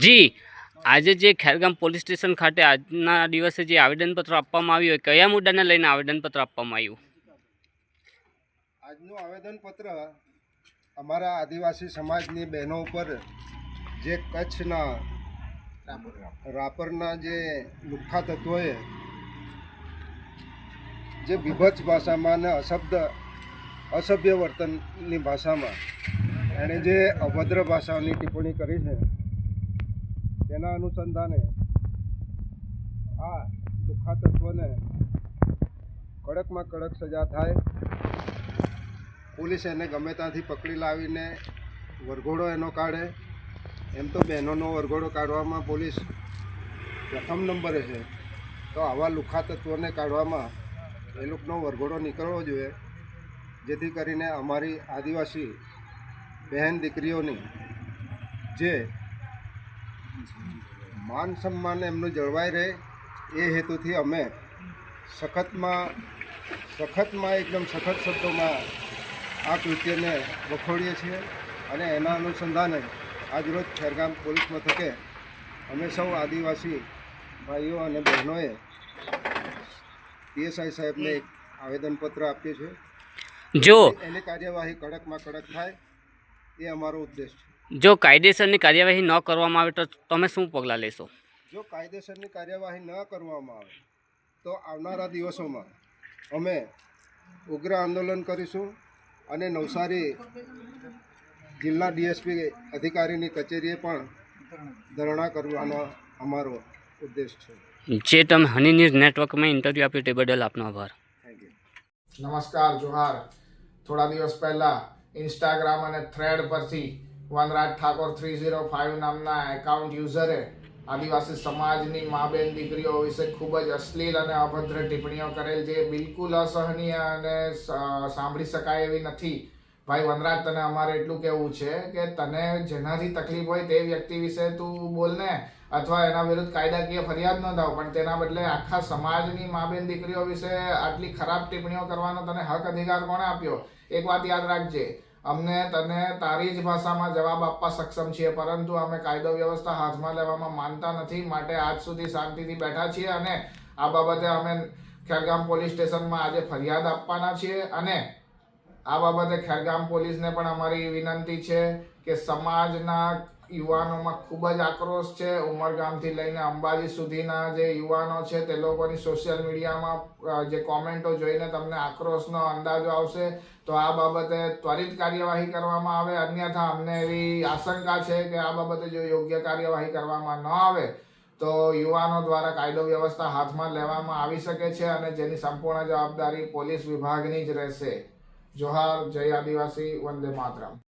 જી, આજે જે Khergam police station ખાતે આજના દિવસે જે આવેદનપત્ર આપવામાં આવ્યું હોય, કયા મુદ્દાને લઈને આવેદનપત્ર આપવામાં આવ્યું? આજનું આવેદનપત્ર અમારા આદિવાસી સમાજની બહેનો ઉપર જે કચ્છના રાપરના જે લુખ્ખા તત્વોએ જે વિભત્સ ભાષામાં અને અશબ્દ, અસભ્ય વર્તનની ભાષામાં એણે જે અભદ્ર ભાષાની ટિપ્પણી કરી છે, તેના અનુસંધાને આ દુઃખા તત્વોને કડકમાં કડક સજા થાય. પોલીસ એને ગમે ત્યાંથી પકડી લાવીને વરઘોડો એનો કાઢે. એમ તો બહેનોનો વરઘોડો કાઢવામાં પોલીસ પ્રથમ નંબરે છે. તો આવા લુખા તત્વોને કાઢવામાં એ લોકોનો વરઘોડો નીકળવો જોઈએ. જેથી કરીને અમારી આદિવાસી બહેન દીકરીઓની જે માન સન્માન એમનું જળવાઈ રહે, એ હેતુથી અમે સખતમાં સખતમાં એકદમ સખત શબ્દોમાં આ કૃત્યને વખોડીએ છીએ અને એના અનુસંધાને આજરોજ ખેરગામ પોલીસ મથકે અમે સૌ આદિવાસી ભાઈઓ અને બહેનોએ પીએસઆઈ સાહેબને એક આવેદનપત્ર આપ્યું છે જો. એની કાર્યવાહી કડકમાં કડક થાય એ અમારો ઉદ્દેશ છે. જો કાયદેસરની કાર્યવાહી ન કરવામાં આવે તો તમે શું પગલાં લેશો? જો કાયદેસરની કાર્યવાહી ન કરવામાં આવે તો આવનારા દિવસોમાં અમે ઉગ્ર આંદોલન કરીશું. અને નવસારી જિલ્લા ડીએસપી અધિકારીની કચેરીએ પણ ધરણા કરવાનો અમારો ઉદ્દેશ છે. જે તમે હની ન્યૂઝ નેટવર્કમાં ઇન્ટરવ્યૂ આપ્યું તે બદલ આપનો આભાર. નમસ્કાર જોહાર. થોડા દિવસ પહેલા ઇન્સ્ટાગ્રામ અને થ્રેડ પરથી Vanraj Thakor three zero five નામના એકાઉન્ટ યુઝરે આદિવાસી સમાજની મા બેન દીકરીઓ વિશે ખૂબ જ અશ્લીલ અને અભદ્ર ટિપ્પણીઓ કરેલ જે બિલકુલ અસહનીય અને સાંભળી શકાય એવી નથી. ભાઈ વનરાજ, તને અમારે એટલું કહેવું છે કે તને જેનાથી તકલીફ હોય તે વ્યક્તિ વિશે તું બોલને અથવા એના વિરુદ્ધ કાયદાકીય ફરિયાદ ન થાવ પણ તેના બદલે આખા સમાજની મા બેન દીકરીઓ વિશે આટલી ખરાબ ટિપ્પણીઓ કરવાનો તને હક અધિકાર કોણે આપ્યો? એક વાત યાદ રાખજે. અમને તને તારી જ ભાષામાં જવાબ આપવા સક્ષમ છીએ, પરંતુ અમે કાયદો વ્યવસ્થા હાથમાં લેવામાં માનતા નથી. માટે આજ સુધી શાંતિથી બેઠા છીએ અને આ બાબતે અમે ખેરગામ પોલીસ સ્ટેશનમાં આજે ફરિયાદ આપવાના છીએ અને આ બાબતે ખેરગામ પોલીસને પણ અમારી વિનંતી છે કે સમાજના યુવાનોમાં ખૂબ જ આક્રોશ છે. ઉમરગામથી લઈને અંબાજી સુધીના જે યુવાનો છે તે લોકોની સોશિયલ મીડિયામાં જે કોમેન્ટો જોઈને તમને આક્રોશનો અંદાજો આવશે. તો આ બાબતે ત્વરિત કાર્યવાહી કરવામાં આવે. અન્યથા અમને એવી આશંકા છે કે આ બાબતે જો યોગ્ય કાર્યવાહી કરવામાં ન આવે, તો યુવાનો દ્વારા કાયદો વ્યવસ્થા હાથમાં લેવામાં આવી શકે છે અને જેની સંપૂર્ણ જવાબદારી પોલીસ વિભાગની જ રહેશે. જોહાર, જય આદિવાસી, વંદે માતરમ.